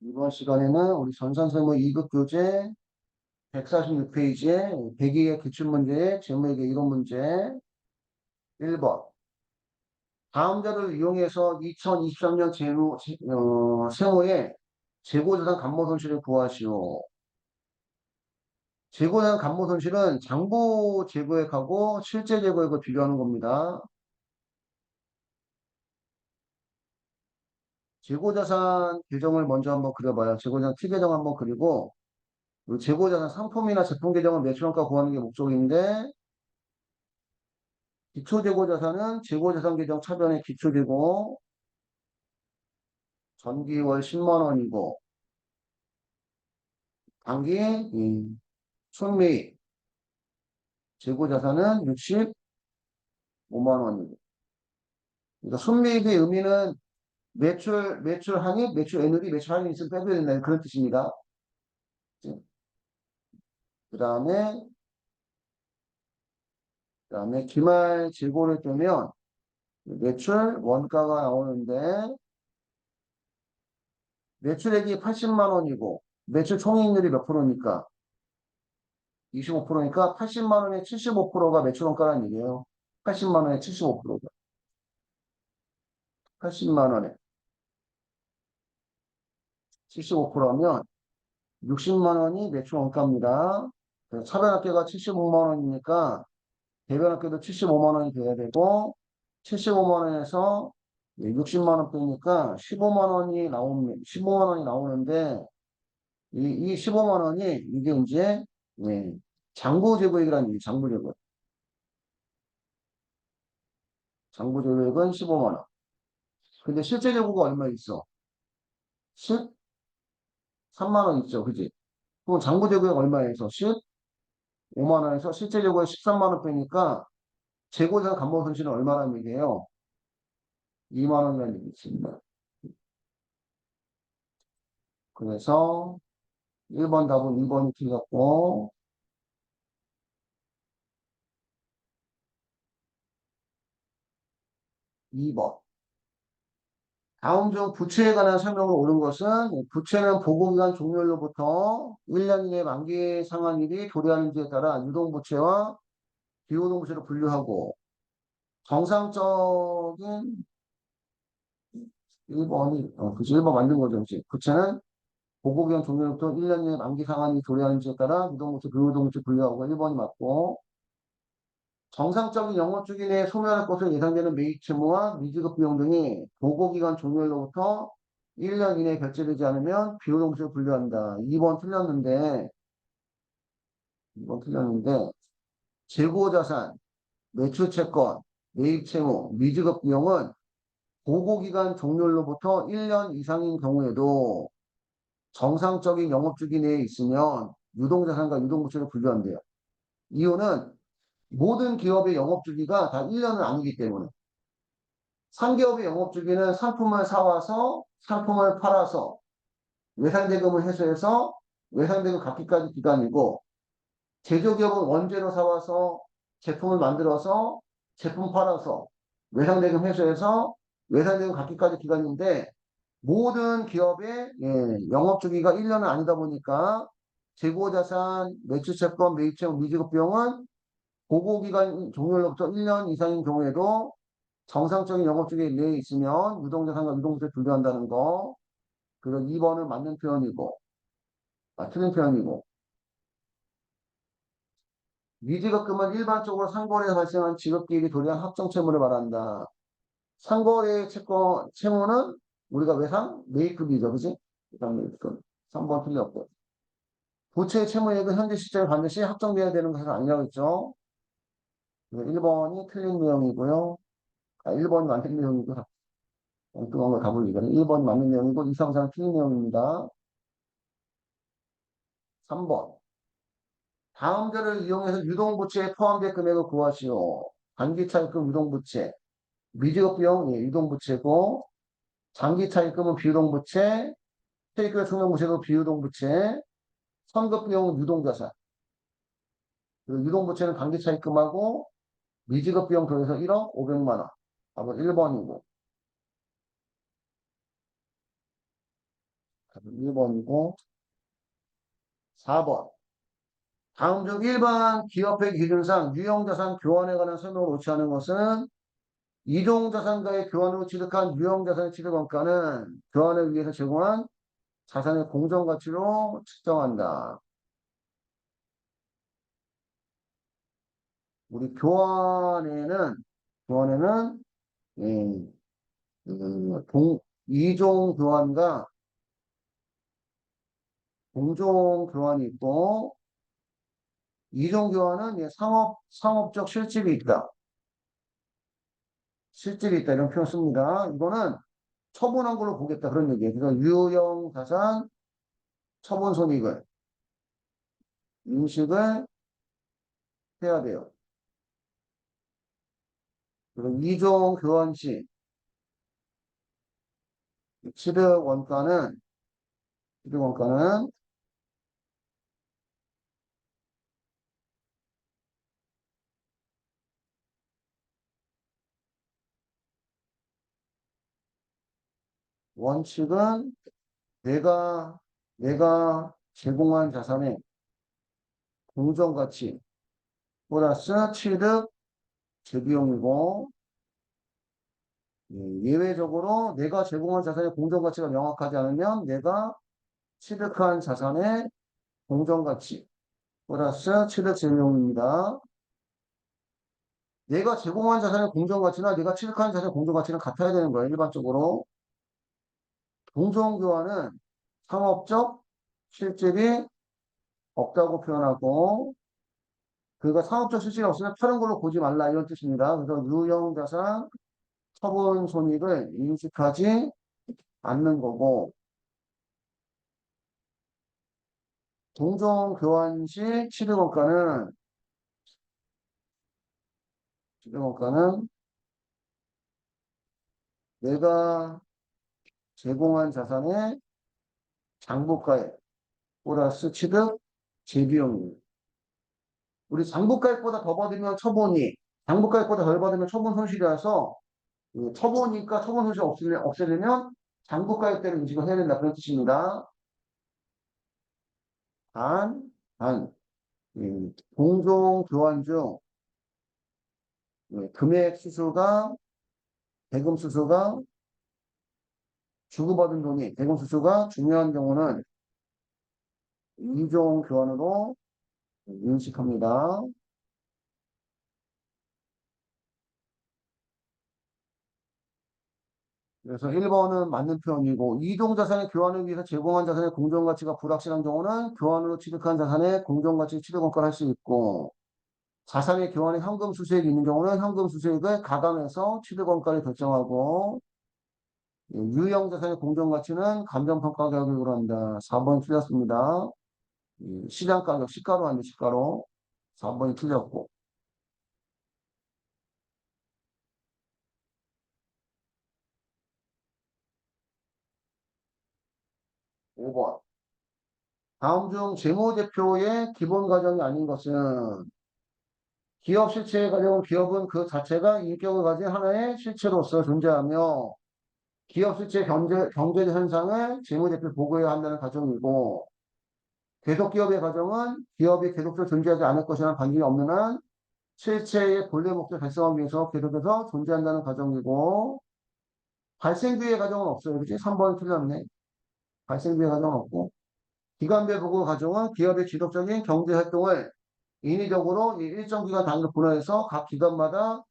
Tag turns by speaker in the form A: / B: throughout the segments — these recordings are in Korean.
A: 이번 시간에는 우리 전산세무 2급 교재 146페이지에 102의 기출문제의 제목의 이론 문제 1번 다음 자를 이용해서 2023년 재무, 어, 세무의 재고자산 감모 손실을 구하시오. 재고자산 감모 손실은 장부 재고액하고 실제 재고액을 비교하는 겁니다. 재고자산 계정을 먼저 한번 그려봐요. 재고자산 T 계정 한번 그리고 재고자산 상품이나 제품 계정은 매출원가 구하는 게 목적인데 기초재고자산은 재고자산 계정 차변의 기초재고 전기월 10만원이고 단기 음, 순매입 재고자산은 65만원이고 그러니까 순매입의 의미는 매출, 매출 항입, 매출 NOV, 매출 할인 있으면 빼줘야 된다는 그런 뜻입니다. 그 다음에, 그 다음에 기말 재고를 빼면 매출 원가가 나오는데 매출액이 80만 원이고 매출 총이익률이 몇 프로입니까? 25%니까 80만 원에 75%가 매출 원가라는 얘기예요. 80만 원에 75%가. 80만 원에 75%하면 60만 원이 매출 원가입니다. 차변 학교가 75만 원이니까 대변 학교도 75만 원이 돼야 되고 75만 원에서 60만 원 빼니까 15만 원이 나오면 15만 원이 나오는데 이, 이 15만 원이 이게 이제 네, 장부재고액이라는 얘기 장부재고액 장부재고액은 15만 원 근데 실제 재고가 얼마 있어? 10? 3만 원 있죠. 그지? 그럼 장부재고액 얼마에서? 15만 원에서 실제 재고액 13만 원 빼니까 재고자 감모 손실은 얼마라는 얘기예요? 2만 원이라는 얘기 있습니다. 그래서 1번 답은 2번이 틀렸고 2번 다음 중 부채에 관한 설명을 옳은 것은 부채는 보고기간 종료일로부터 1년 이내 만기 상환일이 도래하는지에 따라 유동부채와 비유동부채로 분류하고 정상적인 1번이 어, 그치 1번 만든 거죠. 그치? 부채는 보고기간 종료일부터 1년 이내 만기 상환이 도래하는지에 따라 유동부채, 비유동부채 분류하고 1번이 맞고 정상적인 영업주기 내에 소멸할 것으로 예상되는 매입 채무와 미지급 비용 등이 보고기간 종료일로부터 1년 이내에 결제되지 않으면 비효동수를 분류한다. 2번 틀렸는데 2번 틀렸는데 재고자산, 매출채권, 매입채무, 미지급 비용은 보고기간 종료일로부터 1년 이상인 경우에도 정상적인 영업주기 내에 있으면 유동자산과 유동부채를 분류한대요. 이유는 모든 기업의 영업주기가 다 1년은 아니기 때문에. 3기업의 영업주기는 상품을 사와서 상품을 팔아서 외상대금을 회수해서 외상대금 갚기까지 기간이고 제조기업은 원재료 사와서 제품을 만들어서 제품 팔아서 외상대금 회수해서 외상대금 갚기까지 기간인데 모든 기업의 예, 영업주기가 1년은 아니다 보니까 재고자산, 매출채권, 매입채권, 미지급 비용은 보고기간 종료로부터 1년 이상인 경우에도 정상적인 영업주기 내에 있으면 유동자산과 유동부채 분류한다는 거. 그리고 2번은 맞는 표현이고, 아, 틀린 표현이고. 미지급금은 일반적으로 상거래에 발생한 지급기일이 도래한 합정채무를 말한다. 상거래 채권, 채무는 우리가 외상? 매입급이죠. 그지? 외상 매입급. 3번 틀렸고. 부채 채무액은 현재 시점에 반드시 확정돼야 되는 것은 아니라고 했죠. 1번이 틀린 내용이고요. 아, 1번이 맞는 내용이고, 엉뚱한 걸 가볼리거든. 1번이 맞는 내용이고, 이상상 틀린 내용입니다. 3번. 다음 자를 이용해서 유동부채에 포함된 금액을 구하시오. 단기차입금 유동부채. 미지급 비용, 예, 유동부채고, 장기차입금은 비유동부채, 테이크의 성명부채도 비유동부채, 선급 비용은 유동자산. 유동부채는 단기차입금하고 미지급 비용 더해서 1억 500만 원. 답은 1번이고. 1번이고 4번 다음 중 1번 기업회 기준상 유형자산 교환에 관한 설명을 않은 것은 이동자산과의 교환으로 취득한 유형자산의 취득원가는 교환을 위해서 제공한 자산의 공정가치로 측정한다. 우리 교환에는 교환에는 음, 음, 동, 이종 교환과 공종 교환이 있고 이종 교환은 예, 상업 상업적 실질이 있다. 실질이 있다 이런 표현 씁니다. 이거는 처분한 걸로 보겠다 그런 얘기예요. 그래서 유형 자산 처분 손익을 인식을 해야 돼요. 그리고 이종 교환 시 취득 원가는 취득 원가는 원칙은 내가 내가 제공한 자산의 공정가치 플러스 취득 재비용이고 예, 예외적으로 내가 제공한 자산의 공정가치가 명확하지 않으면 내가 취득한 자산의 공정가치 플러스 취득 재비용입니다. 내가 제공한 자산의 공정가치나 내가 취득한 자산의 공정가치는 같아야 되는 거예요. 일반적으로. 공정교환은 상업적 실질이 없다고 표현하고 그가 상업적 실질이 없으면 파는 걸로 보지 말라 이런 뜻입니다. 그래서 유형자산 처분 손익을 인식하지 않는 거고 동종 교환 시 취득원가는 취득원가는 내가 제공한 자산의 장부가액 플러스 취득 재비용입니다. 우리 장부가액보다 더 받으면 처분이, 장부가액보다 덜 받으면 처분 손실이라서 그 처분이니까 처분 손실 없으면, 없애려면 장부가액대로 인식을 해야 된다. 그런 뜻입니다. 단, 단, 음, 공종 교환 중 음, 금액 수수가 대금 수수가 주고받은 돈이 대금 수수가 중요한 경우는 이종 교환으로 인식합니다. 그래서 1번은 맞는 표현이고 이종 자산의 교환을 위해서 제공한 자산의 공정가치가 불확실한 경우는 교환으로 취득한 자산의 공정가치 취득 원가를 할 수 있고 자산의 교환에 현금 수수액이 있는 경우는 현금 수수액을 가감해서 취득 원가를 결정하고 예, 유형 자산의 공정가치는 감정평가 가격으로 한다. 4번 틀렸습니다. 시장 가격, 시가로 하는 시가로 4번이 틀렸고. 5번. 다음 중 재무제표의 기본 과정이 아닌 것은 기업 실체의 과정은 기업은 그 자체가 인격을 가진 하나의 실체로서 존재하며 기업 실체 경제, 경제적 현상을 재무제표 보고해야 한다는 가정이고 계속 기업의 가정은 기업이 계속적으로 존재하지 않을 것이라는 반증이 없는 한 실체의 본래 목적 달성하기 위해서 계속해서 존재한다는 가정이고 발생비의 가정은 없어요. 그치? 3번이 틀렸네. 발생비의 가정은 없고 기간별 보고 가정은 기업의 지속적인 경제 활동을 인위적으로 일정 기간 단위로 분할해서 각 기관마다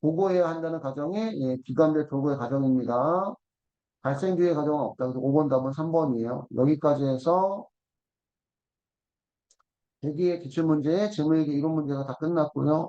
A: 보고해야 한다는 가정이 예, 기관별 보고의 가정입니다. 발생기회 가정은 없다. 그래서 5번 답은 3번이에요. 여기까지 해서 대기의 기출문제, 재무회계 이론 문제가 다 끝났고요.